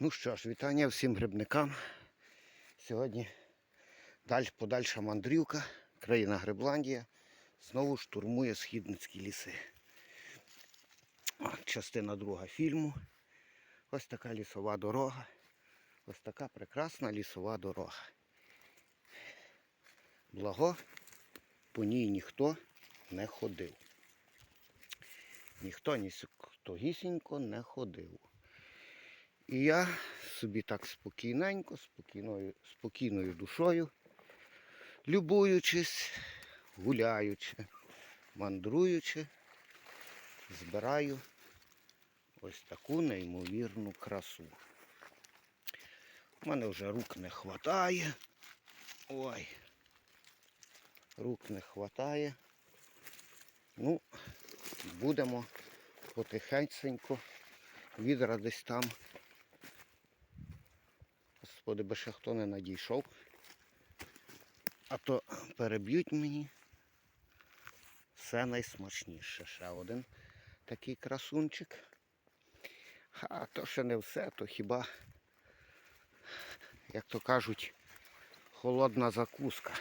Ну що ж, вітання всім грибникам. Сьогодні даль, подальша мандрівка, країна Грибландія, знову штурмує східницькі ліси. Частина друга фільму. Ось така лісова дорога. Ось така прекрасна лісова дорога. Благо, по ній ніхто не ходив. Ніхто ні гісінько не ходив. І я собі так спокійненько, спокійною, спокійною душою, любуючись, гуляючи, мандруючи, збираю ось таку неймовірну красу. У мене вже рук не хватає. Ой. Рук не хватає. Ну, будемо потихеньку відра десь там. Господи, би ще хто не надійшов. А то переб'ють мені все найсмачніше. Ще один такий красунчик. А то ще не все, то хіба, як то кажуть, холодна закуска.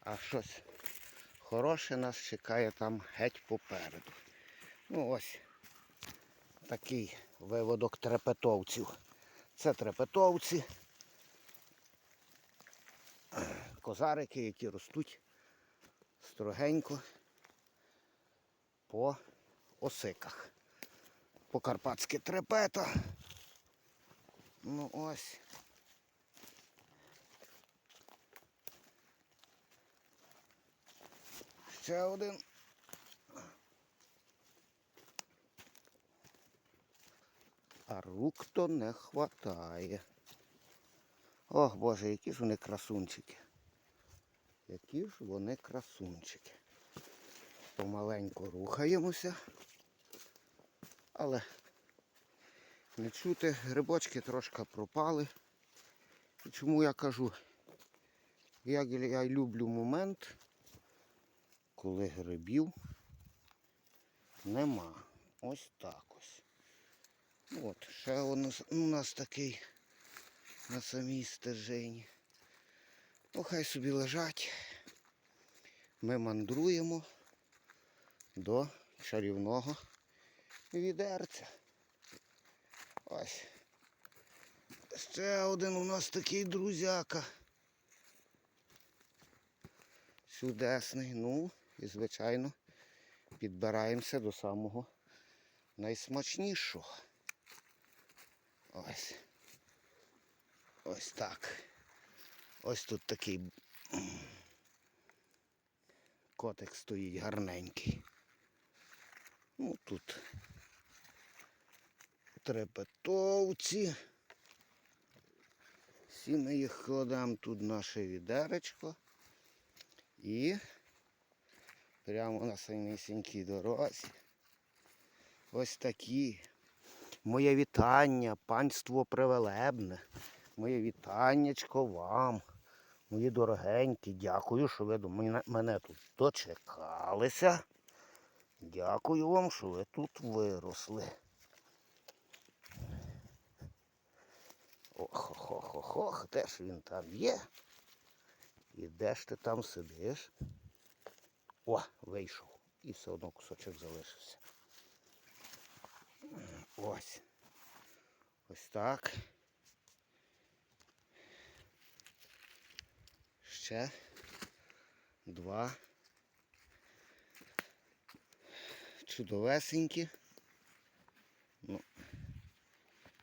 А щось хороше нас чекає там геть попереду. Ну ось такий виводок трепетовців. Це трепетовці, козарики, які ростуть строгенько по осиках. Покарпатське трепета. Ну ось. Ще один. А рук то не хватає. Ох, Боже, які ж вони красунчики. Які ж вони красунчики. Помаленьку рухаємося. Але не чути, грибочки трошки пропали. І чому я кажу, як я люблю момент, коли грибів нема. Ось так ось. Ну От, ще у нас, у нас такий на самій стежині. Ну, хай собі лежать. Ми мандруємо до чарівного відерця. Ось. Ще один у нас такий друзяка. Чудесний. Ну, і звичайно підбираємося до самого найсмачнішого. Ось. Ось так. Ось тут такий котик стоїть гарненький. Ну тут трепетовці. Всі ми їх кладемо тут наше відеречко. І прямо на самісінькій дорозі. Ось такі. Моє вітання, панство превелебне. Моє вітаннячко вам, мої дорогенькі. Дякую, що ви до мене, тут дочекалися. Дякую вам, що ви тут виросли. Ох-ох-ох-ох, де ж він там є? І де ж ти там сидиш? О, вийшов. І все одно кусочок залишився. Ось. Ось так. Ще два. Чудовесенькі. Ну,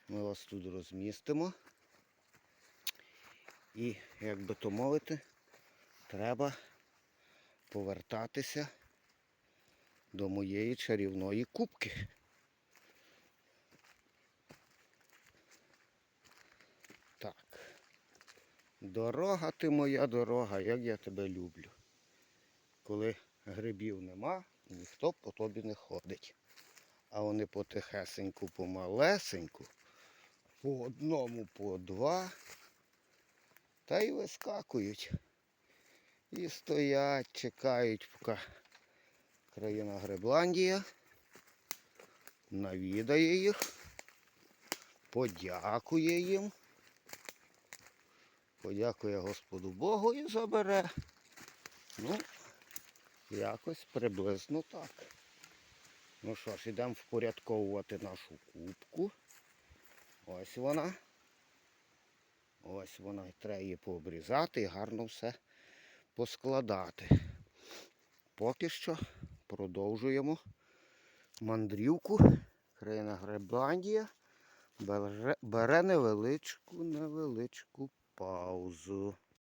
ми вас тут розмістимо. І, як би то мовити, треба повертатися до моєї чарівної кубки. Так. Дорога ти моя дорога, як я тебе люблю. Коли грибів нема, ніхто по тобі не ходить. А вони потихесеньку, помалесеньку, по одному, по два, та й вискакують. І стоять, чекають, поки країна Грибландія навідає їх подякує їм. Подякує Господу Богу і забере. Ну, якось приблизно так. Ну що ж, ідемо впорядковувати нашу кубку. Ось вона. Ось вона. Треба її пообрізати і гарно все поскладати. Поки що продовжуємо мандрівку. Країна Гребландія бере, бере невеличку, невеличку pauso.